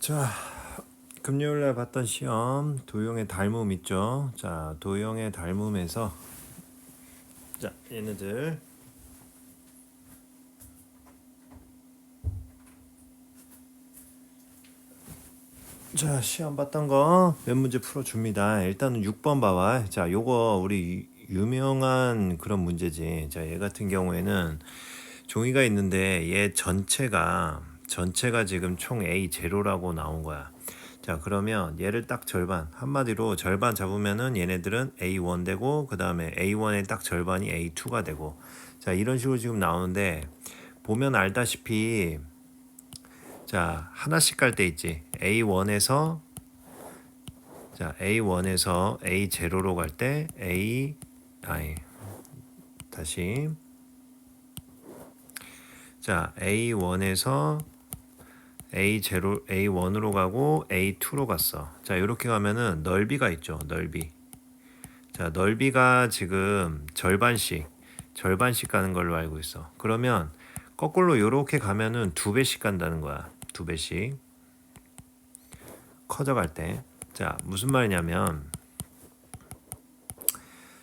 자, 금요일 날 봤던 시험 도형의 닮음 있죠? 자, 도형의 닮음에서 자, 얘네들 자, 시험 봤던 거 몇 문제 풀어 줍니다. 일단은 6번 봐 봐. 자, 요거 우리 유- 유명한 그런 문제지. 자, 얘 같은 경우에는 종이가 있는데 얘 전체가 전체가 지금 총 A 제로라고 나온 거야. 자, 그러면 얘를 딱 절반 한마디로 절반 잡으면은 얘네들은 A1 되고 그 다음에 A1의 딱 절반이 A2가 되고 자, 이런 식으로 지금 나오는데 보면 알다시피 자, 하나씩 갈 때 있지. A1에서 자, A1에서 A0로 갈 때 A 아니 다시 자, A1에서 A0 A1으로 가고 A2로 갔어. 자, 이렇게 가면은 넓이가 있죠. 넓이. 자, 넓이가 지금 절반씩 절반씩 가는 걸로 알고 있어. 그러면 거꾸로 이렇게 가면은 두 배씩 간다는 거야. 두 배씩 커져갈 때. 자, 무슨 말이냐면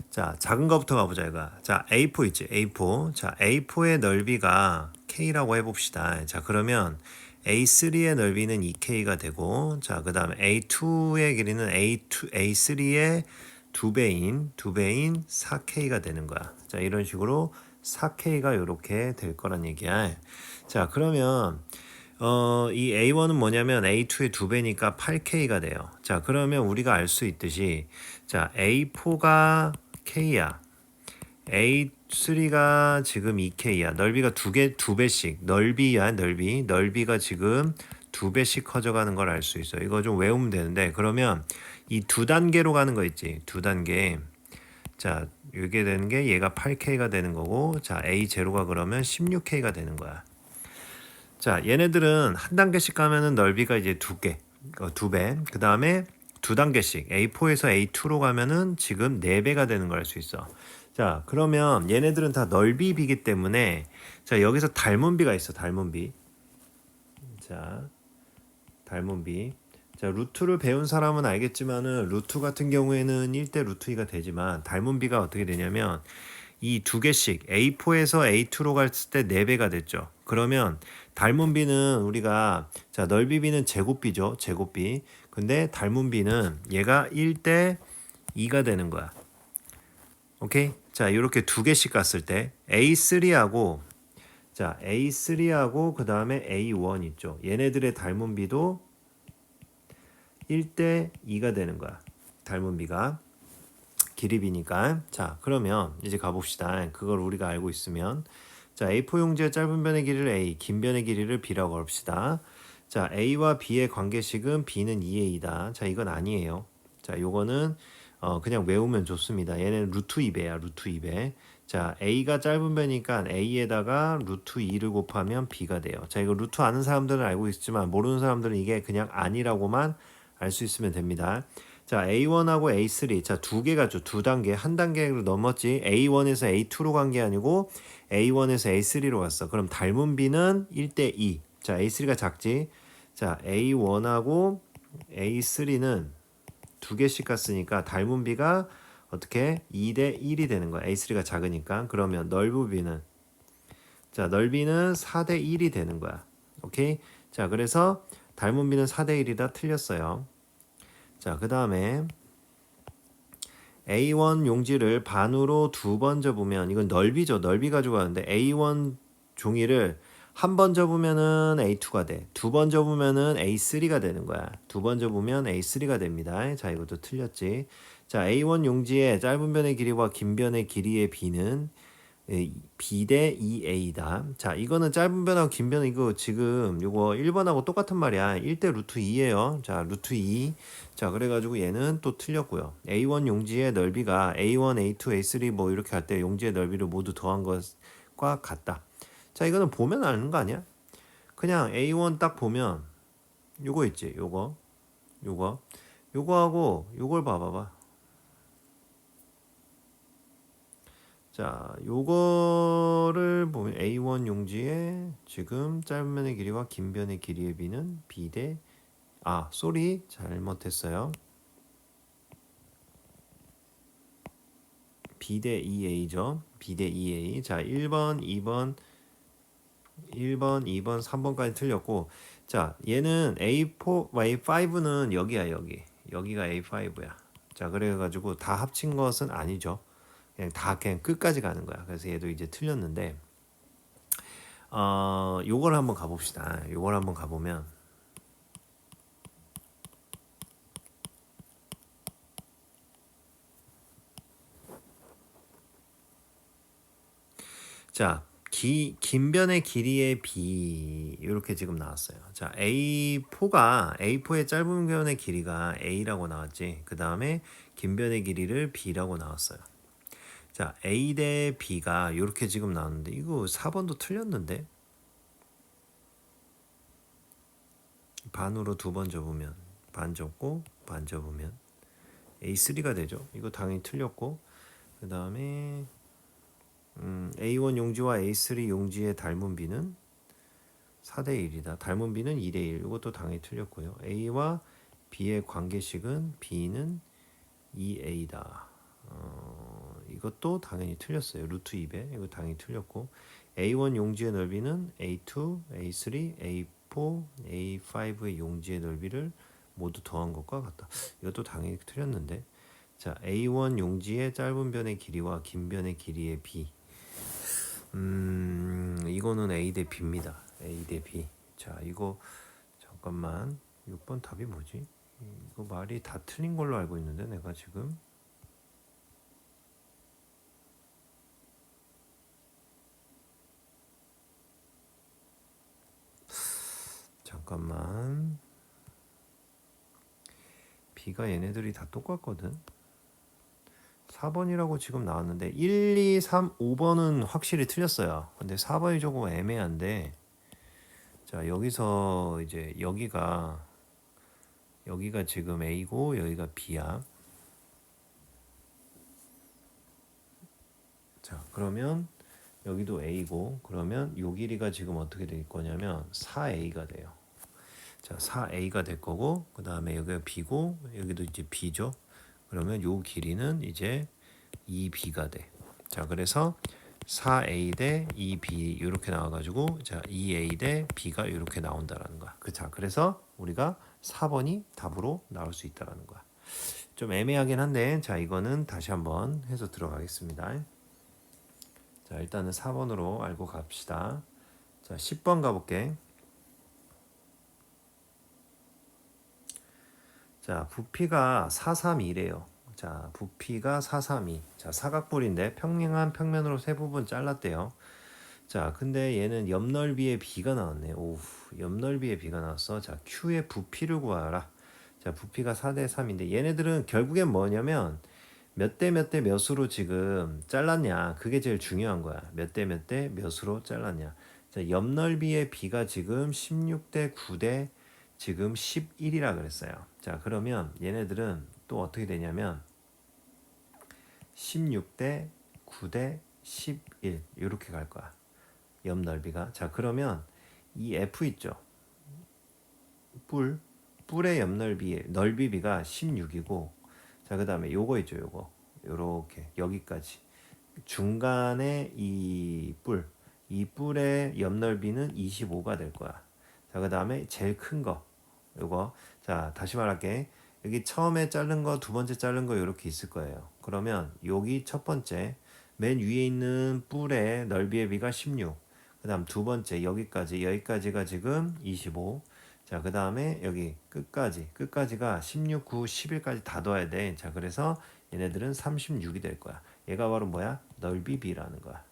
자, 작은 거부터 가보자 이거. 자, A4 있지? A4. 자, A4의 넓이가 K라고 해봅시다. 자, 그러면 A3의 넓이는 2K가 되고, 자, 그 다음에 A2의 길이는 A2, A3의 두 배인, 두 배인 4K가 되는 거야. 자, 이런 식으로 4K가 이렇게 될 거란 얘기야. 자, 그러면 어, 이 A1은 뭐냐면 A2의 두 배니까 8K가 돼요. 자, 그러면 우리가 알 수 있듯이 자, A4가 K야. A3가 지금 2K야. 넓이가 두 개, 두 배씩. 넓이야, 넓이. 넓이가 지금 두 배씩 커져가는 걸 알 수 있어. 이거 좀 외우면 되는데, 그러면 이 두 단계로 가는 거 있지. 두 단계. 자, 이게 되는 게 얘가 8K가 되는 거고, 자, A0가 그러면 16K가 되는 거야. 자, 얘네들은 한 단계씩 가면은 넓이가 이제 두 개, 어, 두 배. 그 다음에 두 단계씩 A4에서 A2로 가면은 지금 네 배가 되는 걸 알 수 있어. 자, 그러면 얘네들은 다 넓이 비기 때문에 자, 여기서 닮은 비가 있어. 닮은 비. 자, 닮은 비. 자, 루트를 배운 사람은 알겠지만은 루트 같은 경우에는 1대 루트 2가 되지만 닮은 비가 어떻게 되냐면 이 두 개씩 A4에서 A2로 갔을 때 4배가 됐죠. 그러면 닮은 비는 우리가 자, 넓이 비는 제곱비죠. 제곱비. 근데 닮은 비는 얘가 1대 2가 되는 거야. 오케이? 자, 이렇게 두 개씩 갔을 때 A3하고 자, A3하고 그다음에 A1 있죠. 얘네들의 닮은 비도 1대 2가 되는 거야. 닮은 비가 길이비니까. 자, 그러면 이제 가봅시다. 그걸 우리가 알고 있으면 자, A4 용지의 짧은 변의 길이를 A, 긴 변의 길이를 B라고 합시다. 자, A와 B의 관계식은 B는 2A다. 자, 이건 아니에요. 자, 요거는 어, 그냥 외우면 좋습니다. 얘는 루트 2배야, 루트 2배. 자, A가 짧은 배니까 A에다가 루트 2를 곱하면 B가 돼요. 자, 이거 루트 아는 사람들은 알고 있지만 모르는 사람들은 이게 그냥 아니라고만 알 수 있으면 됩니다. 자, A1하고 A3. 자, 두 개가 죠. 두 단계. 한 단계로 넘었지. A1에서 A2로 간 게 아니고 A1에서 A3로 갔어. 그럼 닮은 B는 1대 2. 자, A3가 작지. 자, A1하고 A3는 두 개씩 갔으니까 닮은 B가 어떻게 2대 1이 되는 거야. A3가 작으니까. 그러면 넓은 B는 자, 넓이는 4대 1이 되는 거야. 오케이? 자, 그래서 닮은 B는 4대 1이다 틀렸어요. 자, 그다음에 A1 용지를 반으로 두 번 접으면 이건 넓이죠. 넓이 가지고 가는데 A1 종이를 한 번 접으면은 A2가 돼. 두 번 접으면은 A3가 되는 거야. 두 번 접으면 A3가 됩니다. 자, 이것도 틀렸지. 자, A1 용지의 짧은 변의 길이와 긴 변의 길이의 B는 B 대 2A다. 자, 이거는 짧은 변하고 긴 변 이거 지금 이거 1번하고 똑같은 말이야. 1대 루트 2예요. 자, 루트 2. 자, 그래가지고 얘는 또 틀렸고요. A1 용지의 넓이가 A1, A2, A3 뭐 이렇게 할 때 용지의 넓이를 모두 더한 것과 같다. 자, 이거는 보면 아는 거 아니야? 그냥 A1 딱 보면 요거 있지, 요거, 요거, 요거하고 요걸 봐봐봐. 자, 요거를 보면 A1 용지에 지금 짧은 변의 길이와 긴 변의 길이의 비는 B 대 아, 쏘리 잘못했어요. B대 2A죠. B대 2A. 자, 1번, 2번, 1번, 2번, 3번까지 틀렸고 자, 얘는 A4, A5는 여기야, 여기. 여기가 A5야. 자, 그래 가지고 다 합친 것은 아니죠. 그냥 다 그냥 끝까지 가는 거야. 그래서 얘도 이제 틀렸는데 어, 요걸 한번 가 봅시다. 요걸 한번 가 보면 자, 기, 긴 변의 길이의 b 이렇게 지금 나왔어요. 자, A4가 A4의 짧은 변의 길이가 A라고 나왔지. 그 다음에 긴 변의 길이를 B라고 나왔어요. 자, A 대 B가 이렇게 지금 나왔는데 이거 4번도 틀렸는데 반으로 두 번 접으면 반 접고 반 접으면 A3가 되죠. 이거 당연히 틀렸고 그 다음에 음, A1 용지와 A3 용지의 닮은 비는 4대 1이다. 닮은 비는 2대 1. 이것도 당연히 틀렸고요. A와 B의 관계식은 B는 2A다. 어, 이것도 당연히 틀렸어요. 루트 2배. 이거 당연히 틀렸고 A1 용지의 넓이는 A2, A3, A4, A5의 용지의 넓이를 모두 더한 것과 같다. 이것도 당연히 틀렸는데 자 A1 용지의 짧은 변의 길이와 긴 변의 길이의 B 음, 이거는 A 대 B입니다. A 대 B. 자, 이거 잠깐만. 6번 답이 뭐지? 이거 말이 다 틀린 걸로 알고 있는데 내가 지금 잠깐만. B가 얘네들이 다 똑같거든. 4번이라고 지금 나왔는데 1, 2, 3, 5번은 확실히 틀렸어요. 근데 4번이 조금 애매한데 자 여기서 이제 여기가 여기가 지금 A고 여기가 B야. 자 그러면 여기도 A고 그러면 요 길이가 지금 어떻게 될 거냐면 4A가 돼요. 자 4A가 될 거고 그 다음에 여기가 B고 여기도 이제 B죠. 그러면 요 길이는 이제 2b가 돼. 자, 그래서 4a 대 2b 이렇게 나와가지고 자 2a 대 b가 이렇게 나온다라는 거야. 그 자, 그래서 우리가 4번이 답으로 나올 수 있다라는 거야. 좀 애매하긴 한데 자 이거는 다시 한번 해서 들어가겠습니다. 자 일단은 4번으로 알고 갑시다. 자 10번 가볼게. 자, 부피가 432래요. 자, 부피가 432. 자, 사각뿔인데 평행한 평면으로 세 부분 잘랐대요. 자, 근데 얘는 옆넓이의 비가 나왔네. 오, 옆넓이의 비가 나왔어. 자, Q의 부피를 구하라. 자, 부피가 4대 3인데 얘네들은 결국엔 뭐냐면 몇 대 몇 대 몇으로 지금 잘랐냐. 그게 제일 중요한 거야. 몇 대 몇 대 몇으로 잘랐냐. 자, 옆넓이의 비가 지금 16대 9대 지금 11이라 그랬어요. 자, 그러면 얘네들은 또 어떻게 되냐면 16대 9대 11 이렇게 갈 거야. 옆 넓이가. 자, 그러면 이 F 있죠. 뿔 뿔의 옆 넓이 넓이비가 16이고 자, 그다음에 요거 있죠, 요거. 요렇게 여기까지. 중간에 이 뿔, 이 뿔의 옆 넓이는 25가 될 거야. 자, 그다음에 제일 큰 거. 요거. 자 다시 말할게. 여기 처음에 자른 거 두 번째 자른 거 이렇게 있을 거예요. 그러면 여기 첫 번째 맨 위에 있는 뿔의 넓이의 비가 16 그 다음 두 번째 여기까지 여기까지가 지금 25 자 그 다음에 여기 끝까지 끝까지가 16, 9, 11까지 다 둬야 돼 자 그래서 얘네들은 36이 될 거야. 얘가 바로 뭐야? 넓이 비라는 거야.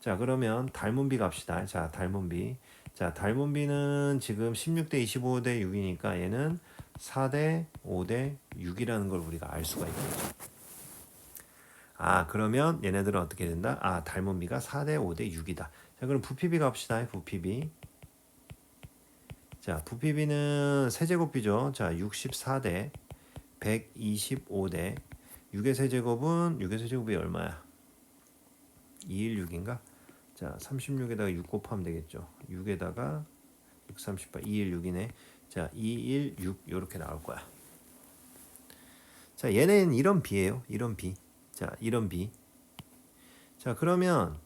자 그러면 닮은 비 갑시다. 자 닮은 비 자, 닮은 비는 지금 16대 25대 6이니까 얘는 4대 5대 6이라는 걸 우리가 알 수가 있겠죠. 아, 그러면 얘네들은 어떻게 된다? 아, 닮은 비가 4대 5대 6이다. 자, 그럼 부피비 갑시다. 부피비. 자, 부피비는 세제곱비죠. 자, 64대 125대 6의 세제곱은 6의 세제곱이 얼마야? 216인가? 자, 36에다가 6 곱하면 되겠죠. 6에다가 638 216이네. 자, 216 요렇게 나올 거야. 자, 얘는 이런 비예요. 이런 비. 자, 이런 비. 자, 그러면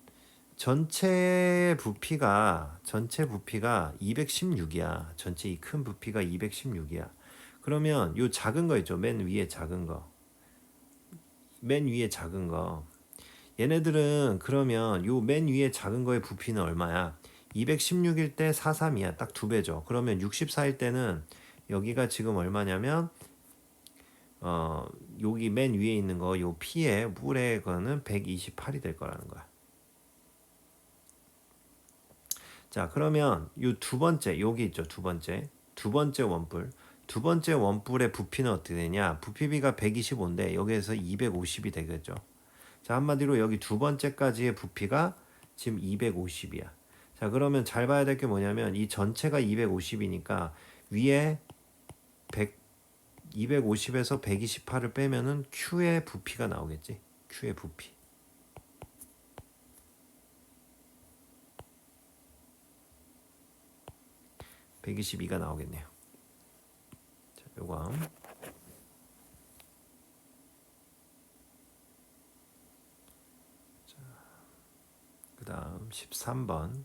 전체 부피가 전체 부피가 216이야. 전체 이 큰 부피가 216이야. 그러면 요 작은 거 있죠. 맨 위에 작은 거. 맨 위에 작은 거. 얘네들은 그러면 요 맨 위에 작은 거의 부피는 얼마야? 216일 때 43이야. 딱 두 배죠. 그러면 64일 때는 여기가 지금 얼마냐면 어 여기 맨 위에 있는 거요 P의 물의 거는 128이 될 거라는 거야. 자, 그러면 요 두 번째 여기 있죠. 두 번째. 두 번째 원뿔. 두 번째 원뿔의 부피는 어떻게 되냐? 부피비가 125인데 여기에서 250이 되겠죠. 자, 한마디로 여기 두 번째까지의 부피가 지금 250이야. 자, 그러면 잘 봐야 될 게 뭐냐면 이 전체가 250이니까 위에 100 250에서 128을 빼면은 Q의 부피가 나오겠지. Q의 부피. (122가) 나오겠네요. 자, 요거 다음 13번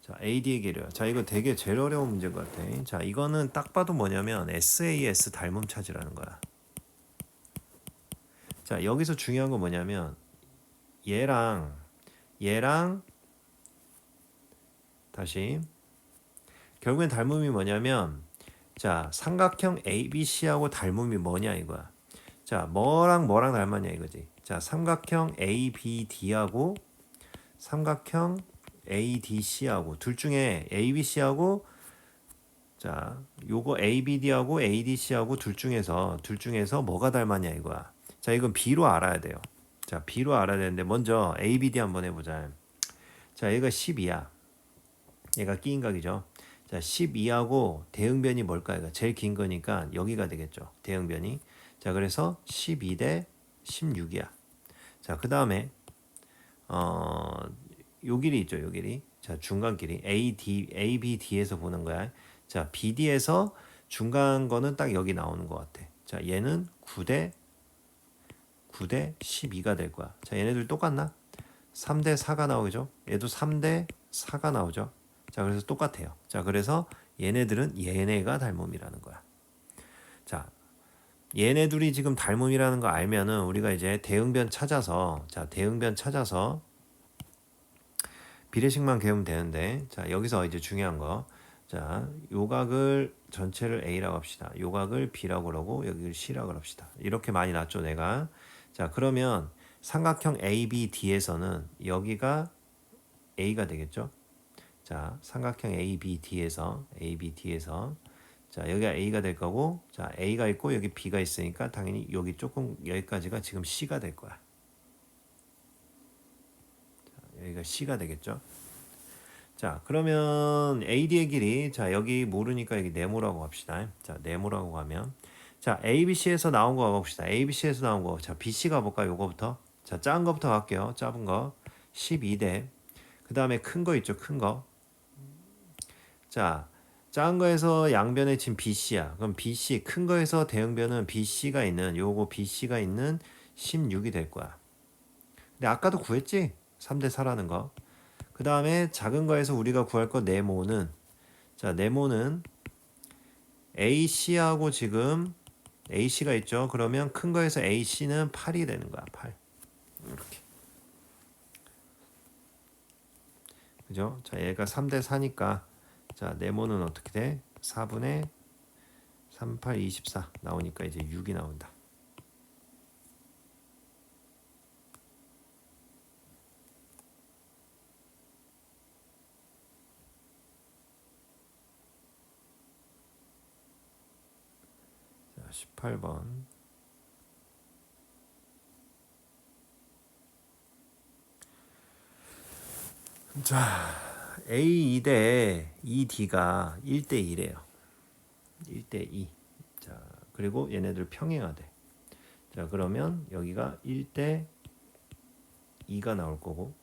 자, AD의 계려. 자, 이거 되게 제일 어려운 문제인 것 같아. 자, 이거는 딱 봐도 뭐냐면 SAS 닮음 찾으라는 거야. 자, 여기서 중요한 건 뭐냐면 얘랑 얘랑 다시 결국엔 닮음이 뭐냐면 자, 삼각형 ABC하고 닮음이 뭐냐 이거야. 자, 뭐랑 뭐랑 닮았냐 이거지. 자, 삼각형 ABD하고 삼각형 ADC하고 둘 중에 ABC하고 자, 요거 ABD하고 ADC하고 둘 중에서 둘 중에서 뭐가 닮았냐 이거야. 자, 이건 B로 알아야 돼요. 자, B로 알아야 되는데 먼저 ABD 한번 해 보자. 자, 얘가 12야. 얘가 끼인 각이죠. 자, 12하고 대응변이 뭘까? 요 제일 긴 거니까 여기가 되겠죠. 대응변이. 자, 그래서 12 대 16이야. 자, 그 다음에 어, 요 길이 있죠. 요 길이. 자, 중간 길이 A D A B D에서 보는 거야. 자, B D에서 중간 거는 딱 여기 나오는 것 같아. 자, 얘는 9대 9대 12가 될 거야. 자, 얘네들 똑같나? 3대 4가 나오죠. 얘도 3대 4가 나오죠. 자, 그래서 똑같아요. 자, 그래서 얘네들은 얘네가 닮음이라는 거야. 자, 얘네 둘이 지금 닮음이라는 거 알면은 우리가 이제 대응변 찾아서 자, 대응변 찾아서 비례식만 개우면 되는데 자 여기서 이제 중요한 거. 자 요각을 전체를 A라고 합시다. 요각을 B라고 그러고 여기를 C라고 합시다. 이렇게 많이 났죠 내가. 자 그러면 삼각형 ABD에서는 여기가 A가 되겠죠. 자 삼각형 ABD에서 ABD에서 자 여기가 A가 될 거고 자 A가 있고 여기 B가 있으니까 당연히 여기 조금 여기까지가 지금 C가 될 거야. 여기가 C가 되겠죠. 자, 그러면 AD의 길이 자, 여기 모르니까 여기 네모라고 합시다. 자, 네모라고 가면 자, ABC에서 나온 거 가봅시다. ABC에서 나온 거. 자, BC 가볼까요? 요거부터. 자, 작은 거부터 갈게요. 작은 거. 12대. 그 다음에 큰 거 있죠. 큰 거. 자, 작은 거에서 양변에 지금 BC야. 그럼 BC, 큰 거에서 대응변은 BC가 있는, 요거 BC가 있는 16이 될 거야. 근데 아까도 구했지? 3대 4라는 거. 그 다음에 작은 거에서 우리가 구할 거 네모는 자 네모는 AC하고 지금 AC가 있죠. 그러면 큰 거에서 AC는 8이 되는 거야. 8 이렇게 그죠? 자 얘가 3대 4니까 자 네모는 어떻게 돼? 4분의 38, 24 나오니까 이제 6이 나온다. 자, 18번. 자, A 2대 2D가 1대 2래요. 1대 2. 자, 그리고 얘네들 평행하대. 자, 그러면 여기가 1대 2가 나올 거고.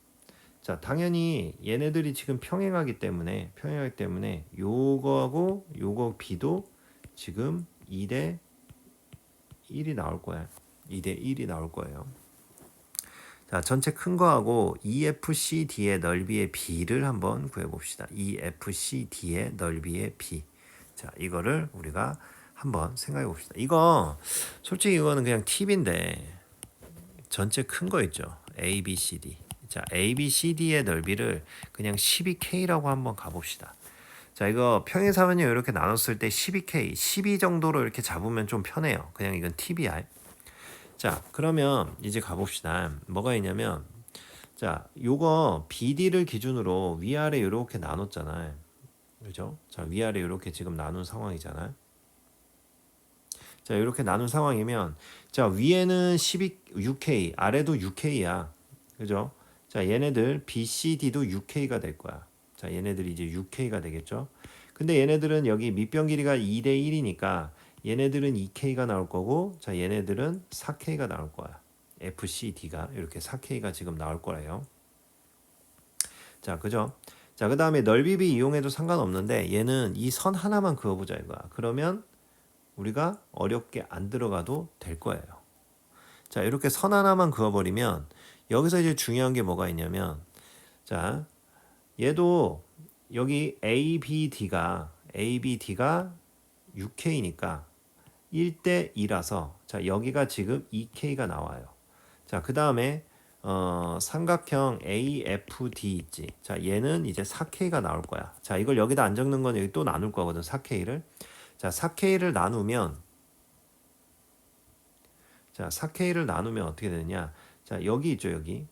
자, 당연히 얘네들이 지금 평행하기 때문에 평행하기 때문에 요거하고 요거 b도 지금 2대 1이 나올 거야. 2대 1이 나올 거예요. 자, 전체 큰 거하고 EFCD의 넓이의 b를 한번 구해 봅시다. EFCD의 넓이의 b. 자, 이거를 우리가 한번 생각해 봅시다. 이거 솔직히 이거는 그냥 팁인데 전체 큰 거 있죠. A, B, C, D. 자, A, B, C, D의 넓이를 그냥 12K라고 한번 가봅시다. 자, 이거 평행사면요 이렇게 나눴을 때 12K, 12 정도로 이렇게 잡으면 좀 편해요. 그냥 이건 팁이야. 자, 그러면 이제 가봅시다. 뭐가 있냐면, 자, 요거 BD를 기준으로 위아래 이렇게 나눴잖아요. 그죠? 자, 위아래 이렇게 지금 나눈 상황이잖아요. 자, 이렇게 나눈 상황이면, 자, 위에는 12, 6K, 아래도 6K야. 그죠? 자, 얘네들 BCD도 6K가 될 거야. 자, 얘네들이 이제 6K가 되겠죠? 근데 얘네들은 여기 밑변 길이가 2대 1이니까 얘네들은 2K가 나올 거고, 자, 얘네들은 4K가 나올 거야. FCD가 이렇게 4K가 지금 나올 거예요. 자, 그죠? 자, 그 다음에 넓이비 이용해도 상관없는데 얘는 이 선 하나만 그어보자 이거야. 그러면 우리가 어렵게 안 들어가도 될 거예요. 자, 이렇게 선 하나만 그어버리면 여기서 이제 중요한 게 뭐가 있냐면 자, 얘도 여기 ABD가 ABD가 6K니까 1대 2라서 자, 여기가 지금 2K가 나와요. 자, 그 다음에 어, 삼각형 AFD 있지. 자, 얘는 이제 4K가 나올 거야. 자, 이걸 여기다 안 적는 건 여기 또 나눌 거거든. 4K를. 자, 4K를 나누면 자, 4K를 나누면 어떻게 되느냐? 자, 여기 있죠, 여기.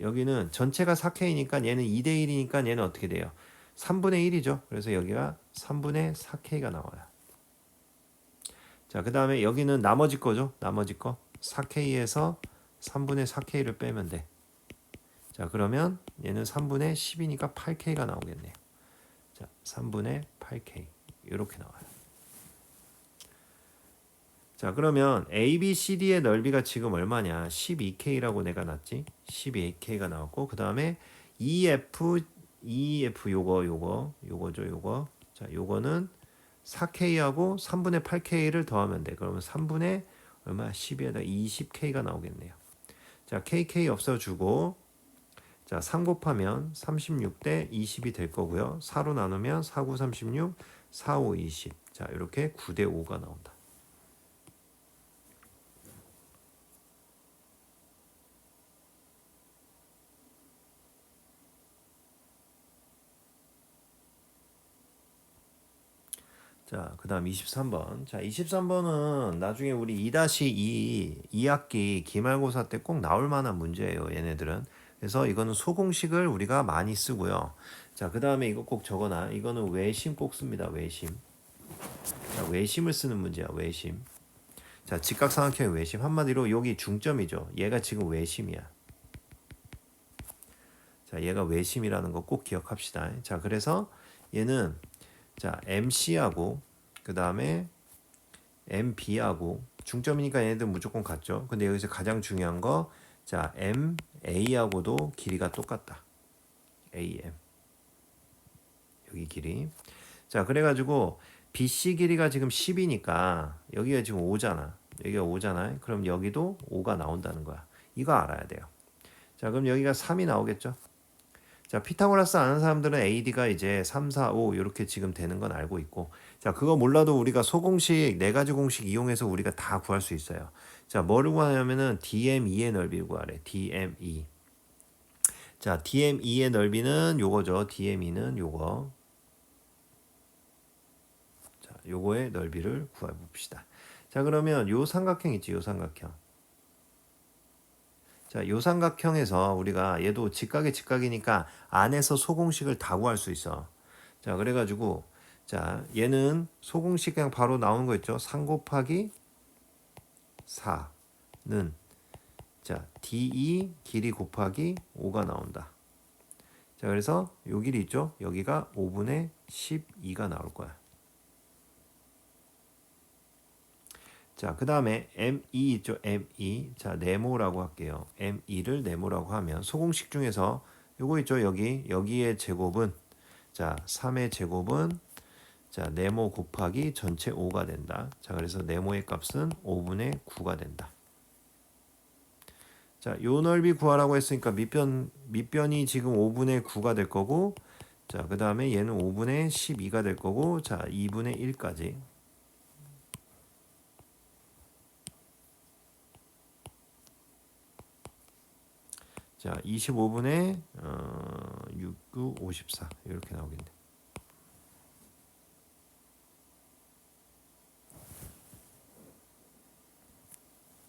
여기는 전체가 4K니까 얘는 2대 1이니까 얘는 어떻게 돼요? 3분의 1이죠. 그래서 여기가 3분의 4K가 나와요. 자, 그 다음에 여기는 나머지 거죠. 나머지 거. 4K에서 3분의 4K를 빼면 돼. 자, 그러면 얘는 3분의 10이니까 8K가 나오겠네요. 자, 3분의 8K. 이렇게 나와요. 자, 그러면 ABCD의 넓이가 지금 얼마냐? 12K라고 내가 놨지? 12K가 나왔고, 그 다음에 EF, EF 요거, 요거, 요거죠, 요거. 자, 요거는 4K하고 3분의 8K를 더하면 돼. 그러면 3분의 얼마? 10에다 20K가 나오겠네요. 자, KK 없어주고, 자, 3 곱하면 36대 20이 될 거고요. 4로 나누면 4, 9, 36, 4, 5, 20. 자, 이렇게 9대 5가 나온다. 자, 그 다음 23번. 자, 23번은 나중에 우리 2-2, 2학기 기말고사 때 꼭 나올 만한 문제예요, 얘네들은. 그래서 이거는 소공식을 우리가 많이 쓰고요. 자, 그 다음에 이거 꼭 적어놔. 이거는 외심 꼭 씁니다, 외심. 자, 외심을 쓰는 문제야, 외심. 자, 직각삼각형의 외심. 한마디로 여기 중점이죠. 얘가 지금 외심이야. 자, 얘가 외심이라는 거 꼭 기억합시다. 자, 그래서 얘는 자, MC하고 그 다음에 MB하고 중점이니까 얘네들 무조건 같죠. 근데 여기서 가장 중요한 거, 자, MA하고도 길이가 똑같다. AM. 여기 길이. 자, 그래가지고 BC 길이가 지금 10이니까 여기가 지금 5잖아. 여기가 5잖아요. 그럼 여기도 5가 나온다는 거야. 이거 알아야 돼요. 자, 그럼 여기가 3이 나오겠죠? 자, 피타고라스 아는 사람들은 AD가 이제 3, 4, 5 이렇게 지금 되는 건 알고 있고 자, 그거 몰라도 우리가 소공식 네 가지 공식 이용해서 우리가 다 구할 수 있어요. 자, 뭐를 구하냐면은 DME의 넓이를 구하래. DME. 자, DME의 넓이는 요거죠. DME는 요거. 자, 요거의 넓이를 구해 봅시다. 자, 그러면 요 삼각형 있지, 요 삼각형. 자, 요 삼각형에서 우리가 얘도 직각의 직각이니까 안에서 소공식을 다 구할 수 있어. 자, 그래가지고 자, 얘는 소공식 그냥 바로 나오는 거 있죠. 3 곱하기 4는 자, DE 길이 곱하기 5가 나온다. 자, 그래서 요 길이 있죠. 여기가 5분의 12가 나올 거야. 자, 그 다음에 ME 있죠. ME. 자, 네모라고 할게요. ME를 네모라고 하면 소공식 중에서 요거 있죠 여기 여기의 제곱은 자 3의 제곱은 자 네모 곱하기 전체 5가 된다. 자 그래서 네모의 값은 5분의 9가 된다. 자, 요 넓이 구하라고 했으니까 밑변 밑변이 지금 5분의 9가 될 거고 자, 그 다음에 얘는 5분의 12가 될 거고 자, 2분의 1까지. 자, 25분의 어, 6, 9, 54 이렇게 나오겠네.